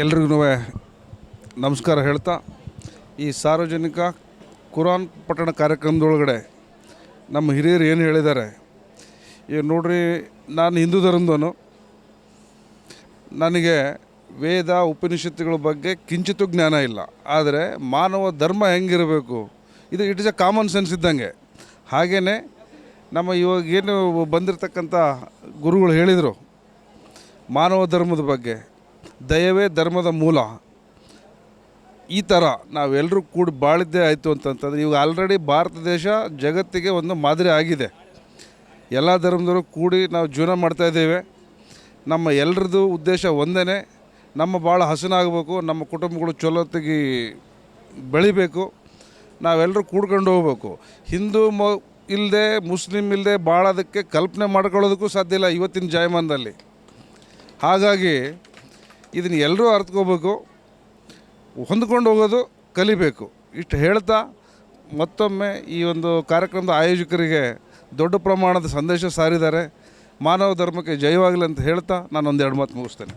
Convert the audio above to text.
ಎಲ್ರಿಗೂ ನಮಸ್ಕಾರ ಹೇಳ್ತಾ, ಈ ಸಾರ್ವಜನಿಕ ಕುರಾನ್ ಪಠಣ ಕಾರ್ಯಕ್ರಮದೊಳಗಡೆ ನಮ್ಮ ಹಿರಿಯರು ಏನು ಹೇಳಿದ್ದಾರೆ. ಈಗ ನೋಡ್ರಿ, ನಾನು ಹಿಂದೂ ಧರ್ಮದವನು. ನನಗೆ ವೇದ ಉಪನಿಷತ್ತುಗಳ ಬಗ್ಗೆ ಕಿಂಚಿತ್ತು ಜ್ಞಾನ ಇಲ್ಲ. ಆದರೆ ಮಾನವ ಧರ್ಮ ಹೆಂಗಿರಬೇಕು? ಇದು it is a common sense ಇದ್ದಂಗೆ. ಹಾಗೆಯೇ ನಮ್ಮ ಇವಾಗೇನು ಬಂದಿರತಕ್ಕಂಥ ಗುರುಗಳು ಹೇಳಿದರು ಮಾನವ ಧರ್ಮದ ಬಗ್ಗೆ. ದಯವೇ ಧರ್ಮದ ಮೂಲ. ಈ ಥರ ನಾವೆಲ್ಲರೂ ಕೂಡಿ ಬಾಳಿದ್ದೇ ಆಯಿತು ಅಂತಂತಂದರೆ ಇವಾಗ ಆಲ್ರೆಡಿ ಭಾರತ ದೇಶ ಜಗತ್ತಿಗೆ ಒಂದು ಮಾದರಿ ಆಗಿದೆ. ಎಲ್ಲ ಧರ್ಮದವರು ಕೂಡಿ ನಾವು ಜೀವನ ಮಾಡ್ತಾಯಿದ್ದೇವೆ ನಮ್ಮ ಎಲ್ಲರದ್ದು ಉದ್ದೇಶ ಒಂದೇ ನಮ್ಮ ಭಾಳ ಹಸನಾಗಬೇಕು, ನಮ್ಮ ಕುಟುಂಬಗಳು ಚಲೋತ್ತಿಗೆ ಬೆಳಿಬೇಕು ನಾವೆಲ್ಲರೂ ಕೂಡ್ಕೊಂಡು ಹೋಗ್ಬೇಕು. ಹಿಂದೂ ಮ ಇಲ್ಲದೆ ಮುಸ್ಲಿಮ್ ಇಲ್ಲದೆ ಭಾಳ ಬಾಳೋದಕ್ಕೆ ಕಲ್ಪನೆ ಮಾಡ್ಕೊಳ್ಳೋದಕ್ಕೂ ಸಾಧ್ಯ ಇಲ್ಲ ಇವತ್ತಿನ ಜಾಯಮಾನದಲ್ಲಿ. ಹಾಗಾಗಿ ಇದನ್ನು ಎಲ್ಲರೂ ಅರ್ಥಕೋಬೇಕು ಹೊಂದ್ಕೊಂಡು ಹೋಗೋದು ಕಲಿಬೇಕು. ಇಷ್ಟು ಹೇಳ್ತಾ ಮತ್ತೊಮ್ಮೆ ಈ ಒಂದು ಕಾರ್ಯಕ್ರಮದ ಆಯೋಜಕರಿಗೆ ದೊಡ್ಡ ಪ್ರಮಾಣದ ಸಂದೇಶ ಸಾರಿದ್ದಾರೆ. ಮಾನವ ಧರ್ಮಕ್ಕೆ ಜಯವಾಗಲಿ ಅಂತ ಹೇಳ್ತಾ ನಾನು ಒಂದೆರಡು ಮಾತು ಮುಗಿಸ್ತೇನೆ.